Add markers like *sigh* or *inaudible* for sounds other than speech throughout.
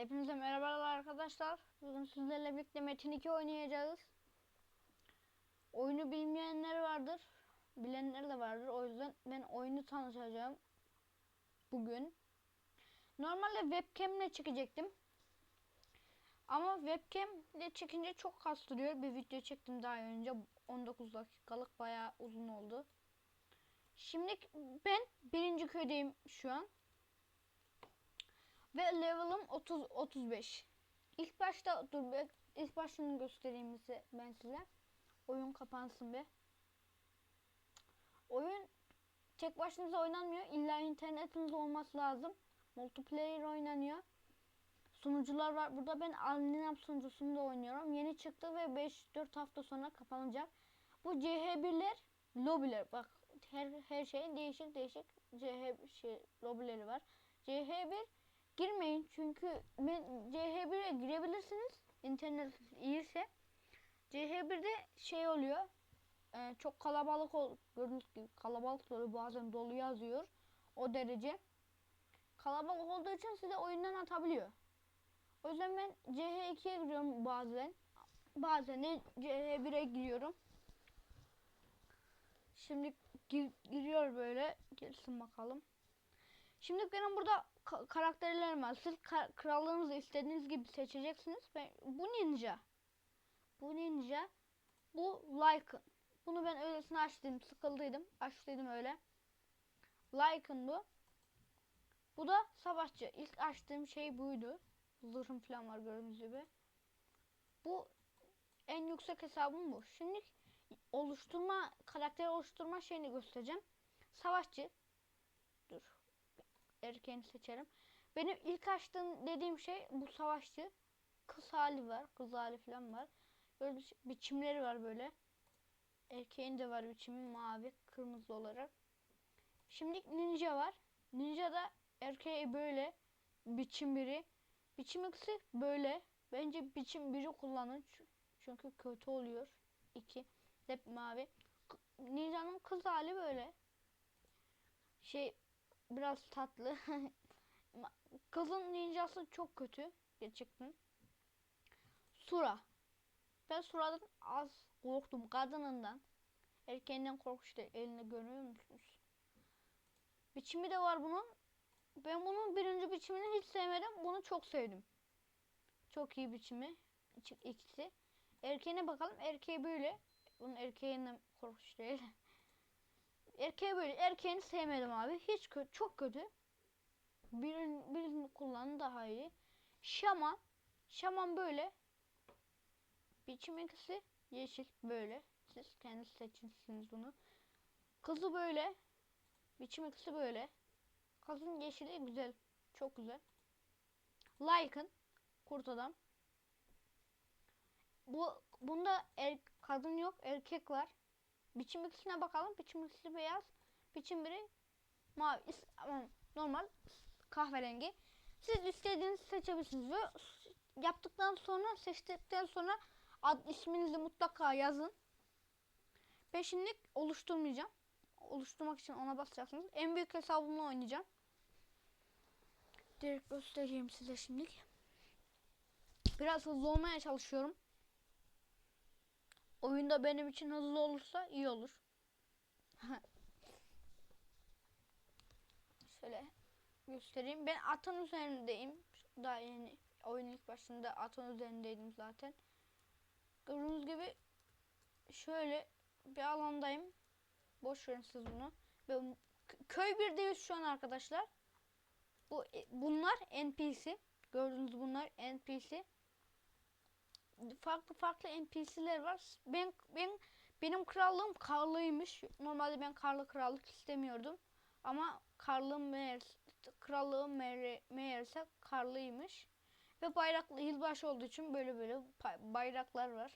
Hepinize merhabalar arkadaşlar. Bugün sizlerle birlikte Metin 2 oynayacağız. Oyunu bilmeyenler vardır. Bilenler de vardır. O yüzden ben oyunu tanıtacağım. Bugün. Normalde webcam ile çekecektim. Ama webcam ile çekince çok kastırıyor. Bir video çektim daha önce. 19 dakikalık bayağı uzun oldu. Şimdi ben birinci köydeyim şu an. Ve level'ım 30 35. İlk başta dur be, ilk başını göstereyim size ben size. Oyun kapansın be. Oyun tek başınıza oynanmıyor. İlla internetiniz olması lazım. Multiplayer oynanıyor. Sunucular var. Burada ben Alinam sunucusunda oynuyorum. Yeni çıktı ve 5-4 hafta sonra kapanacak. Bu CH1'ler lobiler. Bak her her şeyin değişik değişik CH şey lobileri var. CH1 girmeyin çünkü ben CH1'e girebilirsiniz. İnternet iyiyse. CH1'de şey oluyor. e, çok kalabalık ol gördüğünüz gibi kalabalık oluyor. Bazen dolu yazıyor. O derece. Kalabalık olduğu için size oyundan atabiliyor. O yüzden ben CH2'ye giriyorum bazen. Bazen de CH1'e giriyorum. Şimdi gir- giriyor böyle. Girsin bakalım. Şimdi benim burada ka- karakterlerim var. Ka- krallığınızı istediğiniz gibi seçeceksiniz. Ben, bu ninja. Bu ninja. Bu Lycan. Bunu ben öylesine açtım. Sıkıldıydım. Açtıydım öyle. Lycan bu. Bu da savaşçı. İlk açtığım şey buydu. Zırhım falan var gördüğünüz gibi. Bu en yüksek hesabım bu. Şimdi oluşturma, karakter oluşturma şeyini göstereceğim. Savaşçı. Dur. Erkeğini seçelim. Benim ilk açtığım dediğim şey bu savaşçı. Kız hali var. Kız hali falan var. Böyle bir- biçimleri var böyle. Erkeğin de var biçimi mavi, kırmızı olarak. Şimdi ninja var. Ninja da erkeği böyle biçim biri. Biçim ikisi böyle. Bence biçim biri kullanın. Çü- Çünkü kötü oluyor. İki. Hep mavi. Ninja'nın kız hali böyle. Şey biraz tatlı. *laughs* Kızın ninjası çok kötü. Gerçekten. Sura. Ben Sura'dan az korktum. Kadınından. Erkeğinden korkmuştu. Elini görüyor musunuz? Biçimi de var bunun. Ben bunun birinci biçimini hiç sevmedim. Bunu çok sevdim. Çok iyi biçimi. İki- ikisi. Erkeğine bakalım. Erkeği böyle. Bunun erkeğinden korkunç değil. *laughs* Erkeği böyle. Erkeğini sevmedim abi. Hiç kötü. Çok kötü. Birini, birini kullanın daha iyi. Şaman. Şaman böyle. Biçim ikisi yeşil böyle. Siz kendiniz seçinsiniz bunu. Kızı böyle. Biçim ikisi böyle. Kızın yeşili güzel. Çok güzel. Lycan. Kurt adam. Bu bunda er, kadın yok, erkek var. Biçim ikisine bakalım. Biçim ikisi beyaz. Biçim biri mavi. normal kahverengi. Siz istediğinizi seçebilirsiniz ve yaptıktan sonra seçtikten sonra ad isminizi mutlaka yazın. Şimdi oluşturmayacağım. Oluşturmak için ona basacaksınız. En büyük hesabımla oynayacağım. Direkt göstereyim size şimdilik. Biraz hızlı olmaya çalışıyorum. Oyunda benim için hızlı olursa iyi olur. Şöyle göstereyim. Ben atın üzerindeyim. Daha yeni oyun ilk başında atın üzerindeydim zaten. Gördüğünüz gibi şöyle bir alandayım. Boş verin siz bunu. Ben köy birdeyiz şu an arkadaşlar. Bu e, bunlar NPC. Gördüğünüz bunlar NPC. Farklı farklı NPC'ler var. Ben ben benim krallığım karlıymış. Normalde ben karlı krallık istemiyordum. Ama karlığım meğer krallığım meğer, meğerse karlıymış. Ve bayraklı yılbaşı olduğu için böyle böyle bayraklar var.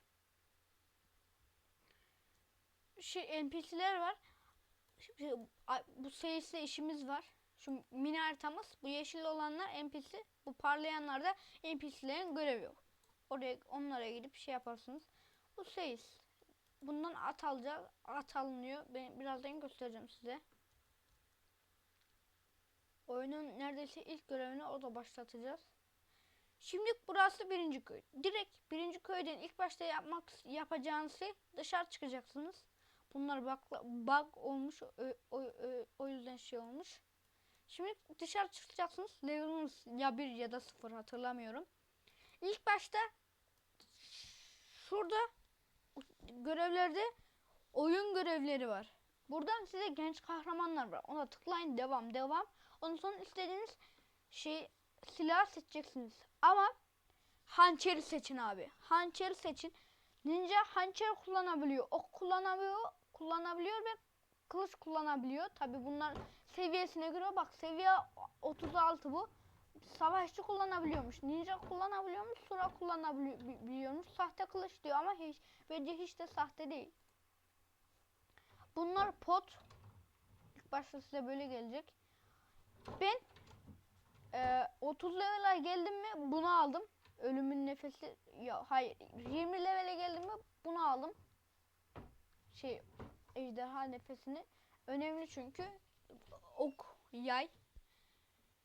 Şey NPC'ler var. Şimdi bu sayısı işimiz var. Şu mini haritamız. Bu yeşil olanlar NPC. Bu parlayanlar da NPC'lerin görevi yok. Oraya onlara gidip şey yaparsınız. Bu sayıs. Bundan at alacağız. At alınıyor. Ben birazdan göstereceğim size. Oyunun neredeyse ilk görevini orada başlatacağız. Şimdi burası birinci köy. Direkt birinci köyden ilk başta yapmak yapacağınız şey dışarı çıkacaksınız. Bunlar bug, bug olmuş o, o, o, o yüzden şey olmuş. Şimdi dışarı çıkacaksınız. Level'ınız ya bir ya da sıfır hatırlamıyorum. İlk başta şurada görevlerde oyun görevleri var. Buradan size genç kahramanlar var. Ona tıklayın devam devam. Ondan sonra istediğiniz şey silah seçeceksiniz. Ama hançeri seçin abi. Hançeri seçin. Ninja hançer kullanabiliyor. Ok kullanabiliyor. Kullanabiliyor ve kılıç kullanabiliyor. Tabi bunlar seviyesine göre bak seviye 36 bu. Savaşçı kullanabiliyormuş. Ninja kullanabiliyormuş. Sura kullanabiliyormuş. Sahte kılıç diyor ama hiç bence hiç de sahte değil. Bunlar pot. İlk başta size böyle gelecek. Ben e, 30 level'e geldim mi bunu aldım. Ölümün nefesi ya hayır 20 levele geldim mi bunu aldım. Şey ejderha nefesini önemli çünkü ok yay.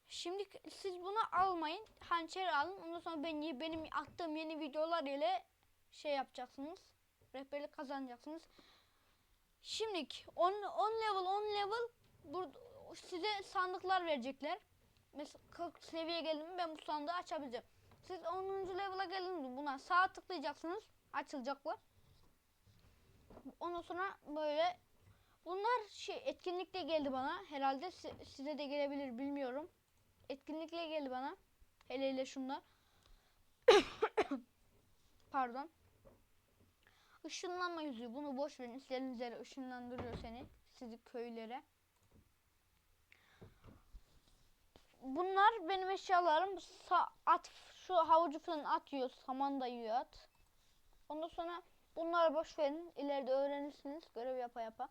Şimdi siz bunu almayın. Hançer alın. Ondan sonra ben, benim attığım yeni videolar ile şey yapacaksınız. Rehberlik kazanacaksınız. Şimdi 10 10 level 10 level burada size sandıklar verecekler. Mesela 40 seviye geldim ben bu sandığı açabileceğim. Siz 10. level'a geldiniz buna sağ tıklayacaksınız. Açılacaklar. Ondan sonra böyle bunlar şey etkinlikte geldi bana. Herhalde si size de gelebilir bilmiyorum. Etkinlikle geldi bana. Hele hele şunlar. *coughs* Pardon. Işınlanma yüzüğü. Bunu boş verin. İstediğiniz yere ışınlandırıyor seni. Sizi köylere. Bunlar benim eşyalarım. Sa at şu havucu falan atıyor. Saman da yiyor at. Ondan sonra bunları boş verin. İleride öğrenirsiniz. Görev yapa yapa.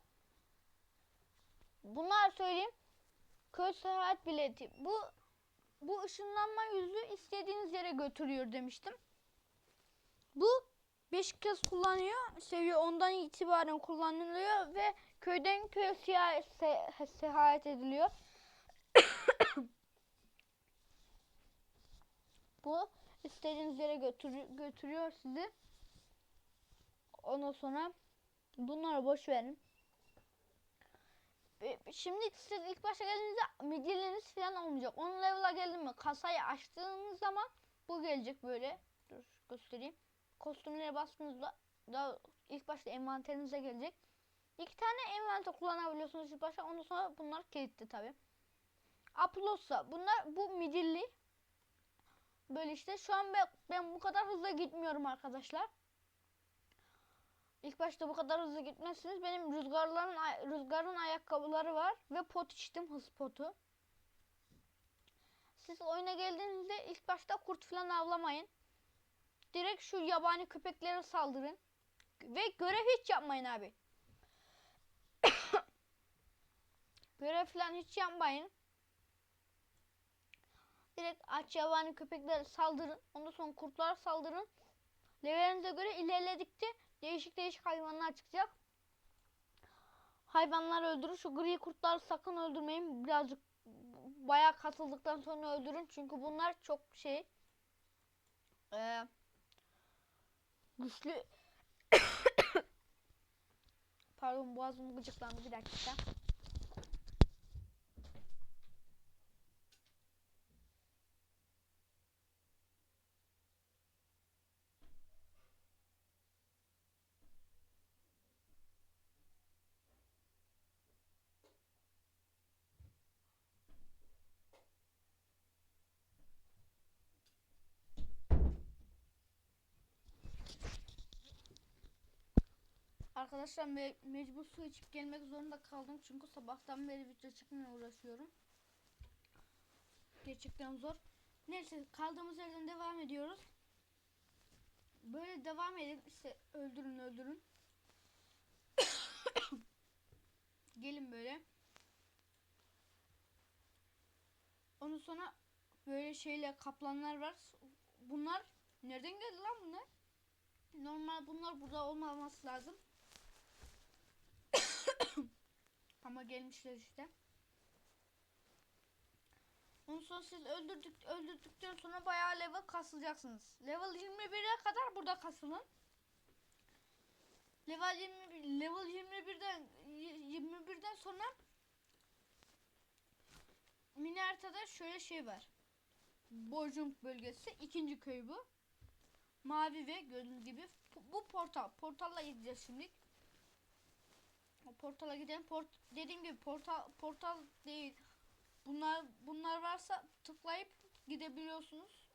Bunlar söyleyeyim. Köy seyahat bileti. Bu bu ışınlanma yüzü istediğiniz yere götürüyor demiştim. Bu 5 kez kullanıyor. Seviye 10'dan itibaren kullanılıyor ve köyden köye seyahat, se seyahat ediliyor. *coughs* Bu istediğiniz yere götür götürüyor sizi. Ondan sonra bunları boş verin. Şimdi siz ilk başta geldiğinizde midyeleriniz falan olmayacak. 10 level'a geldi mi kasayı açtığınız zaman bu gelecek böyle. Dur göstereyim. Kostümlere bastığınızda da ilk başta envanterinize gelecek. İki tane envanter kullanabiliyorsunuz ilk başta. Ondan sonra bunlar kilitli tabi. Upload'sa bunlar bu midilli. Böyle işte şu an ben, ben bu kadar hızlı gitmiyorum arkadaşlar. İlk başta bu kadar hızlı gitmezsiniz. Benim rüzgarların rüzgarın ayakkabıları var ve pot içtim hız potu. Siz oyuna geldiğinizde ilk başta kurt falan avlamayın. Direkt şu yabani köpeklere saldırın. Ve görev hiç yapmayın abi. *coughs* görev falan hiç yapmayın. Direkt aç yabani köpeklere saldırın. Ondan sonra kurtlara saldırın. Levelinize göre ilerledikçe değişik değişik hayvanlar çıkacak. Hayvanlar öldürün. Şu gri kurtları sakın öldürmeyin. Birazcık bayağı katıldıktan sonra öldürün. Çünkü bunlar çok şey e, güçlü *coughs* pardon boğazım gıcıklandı bir dakika. Arkadaşlar me mecbur su içip gelmek zorunda kaldım çünkü sabahtan beri video çekmeye uğraşıyorum. Gerçekten zor. Neyse kaldığımız yerden devam ediyoruz. Böyle devam edin işte öldürün öldürün. *coughs* Gelin böyle. Ondan sonra böyle şeyle kaplanlar var. Bunlar nereden geldi lan bunlar? Normal bunlar burada olmaması lazım. *coughs* Ama gelmişler işte. Ondan sonra siz öldürdük, öldürdükten sonra bayağı level kasılacaksınız. Level 21'e kadar burada kasılın. Level 21 level 21'den y- 21'den sonra mini şöyle şey var. Bojung bölgesi ikinci köy bu. Mavi ve gördüğünüz gibi bu portal. Portalla gideceğiz şimdi. Portala gidelim. Port dediğim gibi portal portal değil. Bunlar bunlar varsa tıklayıp gidebiliyorsunuz.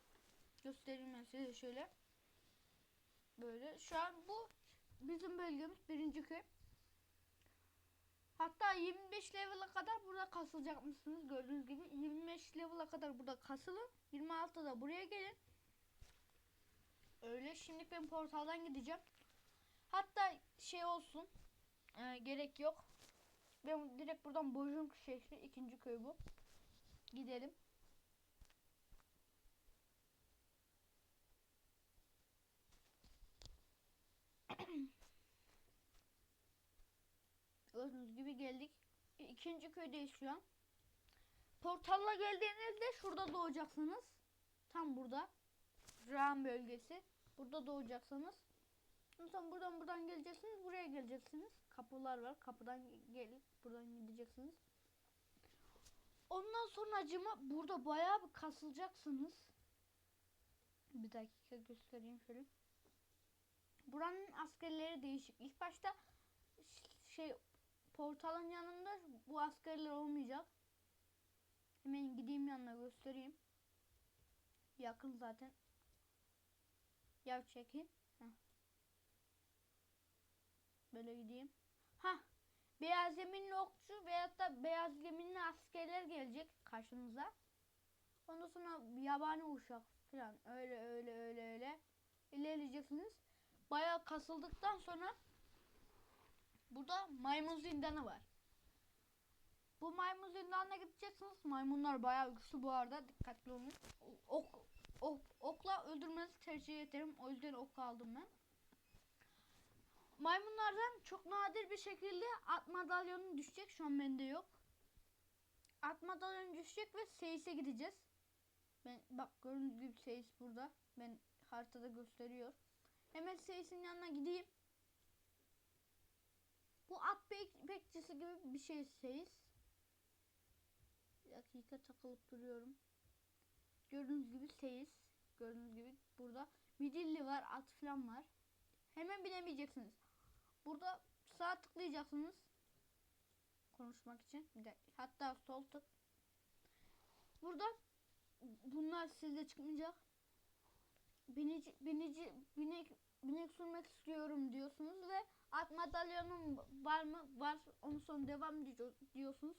Göstereyim ben size şöyle. Böyle. Şu an bu bizim bölgemiz birinci köy. Hatta 25 level'a kadar burada kasılacak mısınız? Gördüğünüz gibi 25 level'a kadar burada kasılın. 26'da buraya gelin. Öyle. Şimdi ben portaldan gideceğim. Hatta şey olsun. E, gerek yok. Ben direkt buradan Bojung şehri ikinci köy bu. Gidelim. *clears throat* Gördüğünüz gibi geldik. E, İkinci köydeyiz şu an. Portalla geldiğinizde şurada doğacaksınız. Tam burada. Ram bölgesi. Burada doğacaksınız. Sonra buradan buradan geleceksiniz. Buraya geleceksiniz. Kapılar var. Kapıdan gelip buradan gideceksiniz. Ondan sonra acıma burada bayağı bir kasılacaksınız. Bir dakika göstereyim şöyle. Buranın askerleri değişik. İlk başta şey portalın yanında bu askerler olmayacak. Hemen gideyim yanına göstereyim. Yakın zaten. Ya çekin. Böyle gideyim. Ha, beyaz zeminli okçu veyahut da beyaz zeminli askerler gelecek karşınıza. Ondan sonra yabani uşak falan öyle öyle öyle öyle ilerleyeceksiniz. Bayağı kasıldıktan sonra burada maymun zindanı var. Bu maymun zindanına gideceksiniz. Maymunlar bayağı güçlü bu arada. Dikkatli olun. Ok, ok, okla öldürmenizi tercih ederim. O yüzden ok aldım ben. Maymunlardan çok nadir bir şekilde at madalyonu düşecek. Şu an bende yok. At madalyonu düşecek ve Seyis'e gideceğiz. Ben bak gördüğünüz gibi Seyis burada. Ben haritada gösteriyor. Hemen Seyis'in yanına gideyim. Bu at bek bekçisi gibi bir şey Seyis. Bir dakika takılıp duruyorum. Gördüğünüz gibi Seyis. Gördüğünüz gibi burada midilli var, at falan var. Hemen binemeyeceksiniz. Burada sağ tıklayacaksınız. Konuşmak için. Bir de hatta sol tık. Burada bunlar sizde çıkmayacak. Binici, binici, binek, binek sürmek istiyorum diyorsunuz ve at madalyonum var mı? Var. Onun sonra devam diyorsunuz.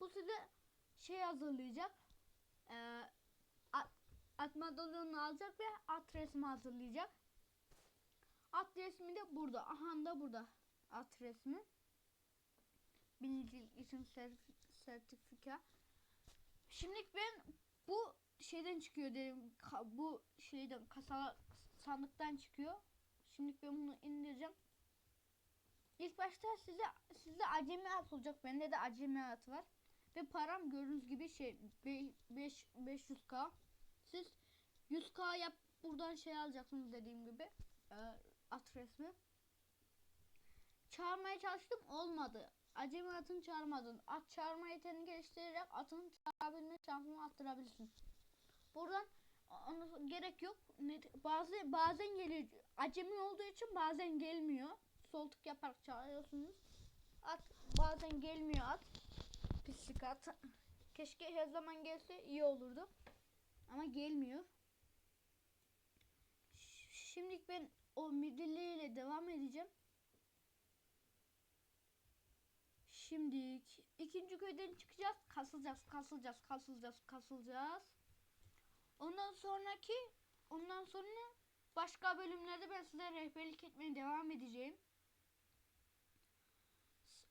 Bu size şey hazırlayacak. Ee, at, at madalyonunu alacak ve at resmi hazırlayacak. At resmi de burada. Aha da burada. At resmi. Binicilik için ser- sertifika. Şimdi ben bu şeyden çıkıyor dedim. Bu şeyden kasa sandıktan çıkıyor. Şimdi ben bunu indireceğim. İlk başta size size acemi at olacak. Bende de acemi at var. Ve param gördüğünüz gibi şey 5 500k. Siz 100k yap buradan şey alacaksınız dediğim gibi. Ee, at resmi. Çağırmaya çalıştım olmadı. Acemi atını çağırmadın. At çağırma yeteneğini geliştirerek atın çağırabilme şansını arttırabilirsin. Buradan onu gerek yok. Bazı bazen geliyor. Acemi olduğu için bazen gelmiyor. Sol tık yaparak çağırıyorsunuz. At bazen gelmiyor at. Pislik at. Keşke her zaman gelse iyi olurdu. Ama gelmiyor. Ş- Şimdi ben o midilliyle devam edeceğim. Şimdi ikinci köyden çıkacağız. Kasılacağız, kasılacağız, kasılacağız, kasılacağız. Ondan sonraki ondan sonra başka bölümlerde ben size rehberlik etmeye devam edeceğim.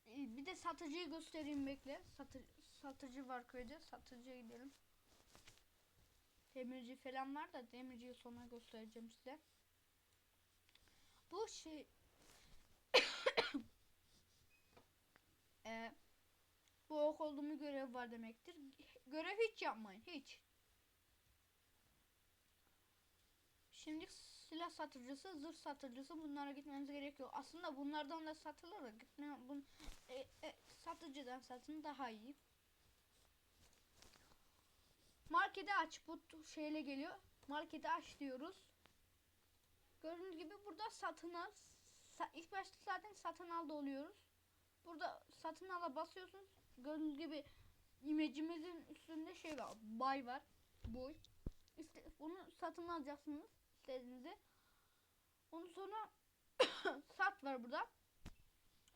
E, Bir de satıcıyı göstereyim bekle. Satı, satıcı var köyde. Satıcıya gidelim. Demirci falan var da demirciyi sonra göstereceğim size. Bu şey *coughs* Ee, bu ok olduğumu görev var demektir. Görev hiç yapmayın. Hiç. Şimdi silah satıcısı, zırh satıcısı bunlara gitmeniz gerekiyor. Aslında bunlardan da satılır gitme bun e, e, satıcıdan satın daha iyi. Marketi aç bu şeyle geliyor. Marketi aç diyoruz. Gördüğünüz gibi burada satın al. Sa- ilk başta zaten satın alda oluyoruz. Burada satın ala basıyorsunuz. Gördüğünüz gibi imecimizin üstünde şey var. Bay var. Boy. İşte bunu satın alacaksınız istediğinizi. Ondan sonra *coughs* sat var burada.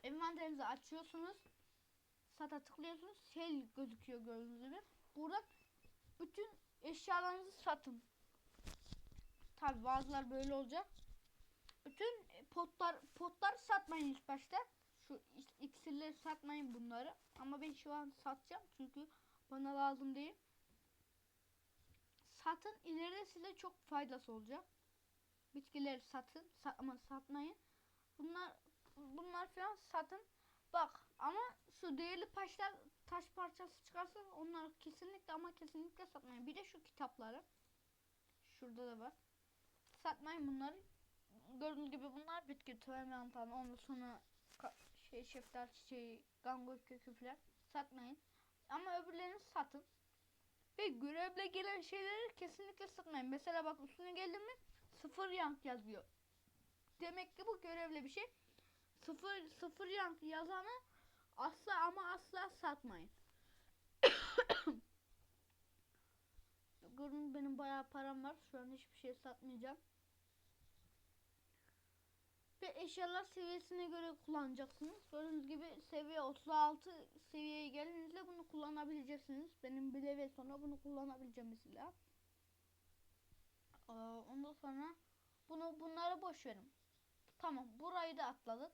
Envanterinizi açıyorsunuz. Sata tıklıyorsunuz. Şey gözüküyor gördüğünüz gibi. Burada bütün eşyalarınızı satın. Tabi bazılar böyle olacak. Bütün potlar potlar satmayın ilk başta. Şu ik- iksirleri satmayın bunları. Ama ben şu an satacağım çünkü bana lazım değil. Satın ileride size çok faydası olacak. Bitkileri satın sa- ama satmayın. Bunlar bunlar falan satın. Bak ama şu değerli taşlar taş parçası çıkarsa onlar kesinlikle ama kesinlikle satmayın. Bir de şu kitapları. Şurada da var. Satmayın bunları. Gördüğünüz gibi bunlar bitki toymantan ondan sonra şey şeftali çiçeği, gangoy kökü falan satmayın. Ama öbürlerini satın. Ve görevle gelen şeyleri kesinlikle satmayın. Mesela bak üstüne geldi mi sıfır yank yazıyor. Demek ki bu görevli bir şey. Sıfır, sıfır yank yazanı asla ama asla satmayın. *coughs* Gördüğünüz benim bayağı param var. Şu an hiçbir şey satmayacağım. Ve eşyalar seviyesine göre kullanacaksınız. Gördüğünüz gibi seviye 36 seviyeye gelince bunu kullanabileceksiniz. Benim bir level sonra bunu kullanabileceğim mesela. Ee, ondan sonra bunu bunları boş verin. Tamam burayı da atladık.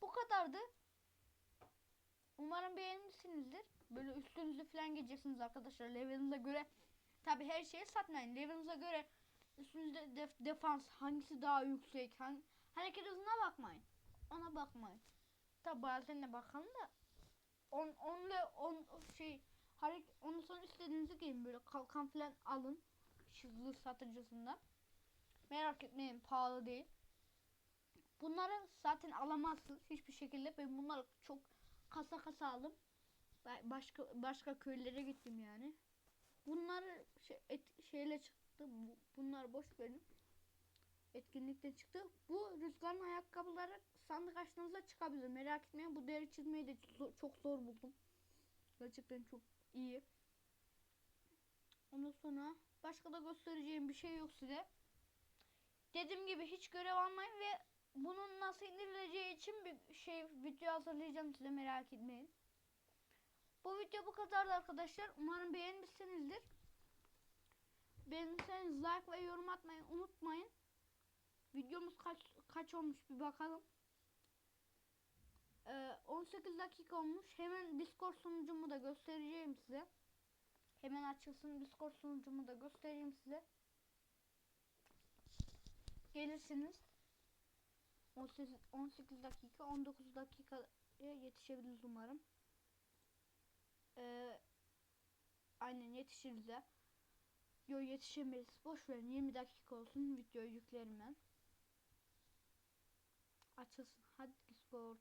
Bu kadardı. Umarım beğenmişsinizdir. Böyle üstünüzü falan giyeceksiniz arkadaşlar. Levelinize göre. Tabi her şeyi satmayın. Levelinize göre üstünüzde def- defans hangisi daha yüksek, hangi hareket hızına bakmayın. Ona bakmayın. Tabi bazen de bakalım da on onla on şey hareket ondan sonra istediğinizi giyin böyle kalkan falan alın. Şızlı satıcısından. Merak etmeyin pahalı değil. Bunları zaten alamazsınız hiçbir şekilde. Ben bunları çok kasa kasa aldım. Başka başka köylere gittim yani. Bunları şey, et, şeyle çıktı. Bu- Bunlar boş verin. Etkinlikte çıktı. Bu rüzgarın ayakkabıları sandık açtığınızda çıkabilir. Merak etmeyin. Bu deri çizmeyi de çok zor buldum. Gerçekten çok iyi. Ondan sonra başka da göstereceğim bir şey yok size. Dediğim gibi hiç görev almayın ve bunun nasıl indirileceği için bir şey video hazırlayacağım size merak etmeyin. Bu video bu kadardı arkadaşlar. Umarım beğenmişsinizdir. Beğendiyseniz like ve yorum atmayı unutmayın. Videomuz kaç kaç olmuş bir bakalım. Ee, 18 dakika olmuş. Hemen Discord sunucumu da göstereceğim size. Hemen açılsın Discord sunucumu da göstereyim size. Gelirsiniz. 18, 18 dakika 19 dakikaya yetişebiliriz umarım. Ee, aynen yetişiriz de. Yo yetişemeyiz. Boş verin 20 dakika olsun videoyu yüklerim ben. Açılsın. Hadi Discord.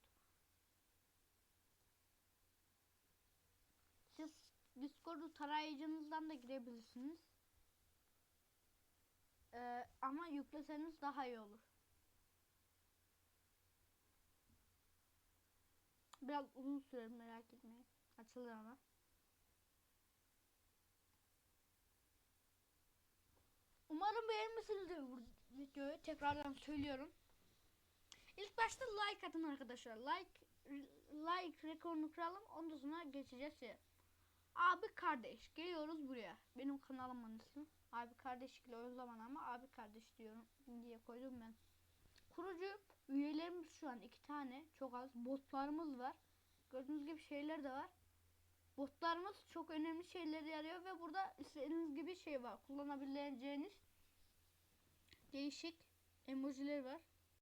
Siz Discord'u tarayıcınızdan da girebilirsiniz. Ee, ama yükleseniz daha iyi olur. Biraz uzun sürer merak etmeyin. Açılır ama. Umarım beğenmişsinizdir bu videoyu. Tekrardan söylüyorum. İlk başta like atın arkadaşlar. Like like rekorunu kıralım. Ondan sonra geçeceğiz şey. Abi kardeş geliyoruz buraya. Benim kanalımın ismi. Abi kardeş gibi o zaman ama abi kardeş diyorum diye koydum ben. Kurucu üyelerimiz şu an iki tane. Çok az. Botlarımız var. Gördüğünüz gibi şeyler de var. Botlarımız çok önemli şeyleri yarıyor ve burada istediğiniz gibi şey var. Kullanabileceğiniz değişik emojiler var.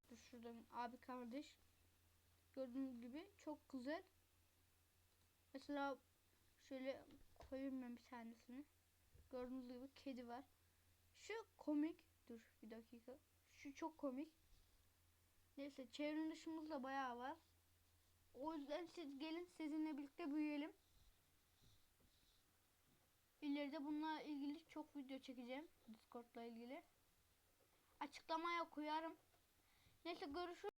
Dur abi kardeş. Gördüğünüz gibi çok güzel. Mesela şöyle koyayım ben bir tanesini. Gördüğünüz gibi kedi var. Şu komik. Dur bir dakika. Şu çok komik. Neyse çevrim dışımız da bayağı var. O yüzden siz gelin sizinle birlikte büyüyelim. İleride bununla ilgili çok video çekeceğim. Discord'la ilgili. Açıklamaya koyarım. Neyse görüşürüz.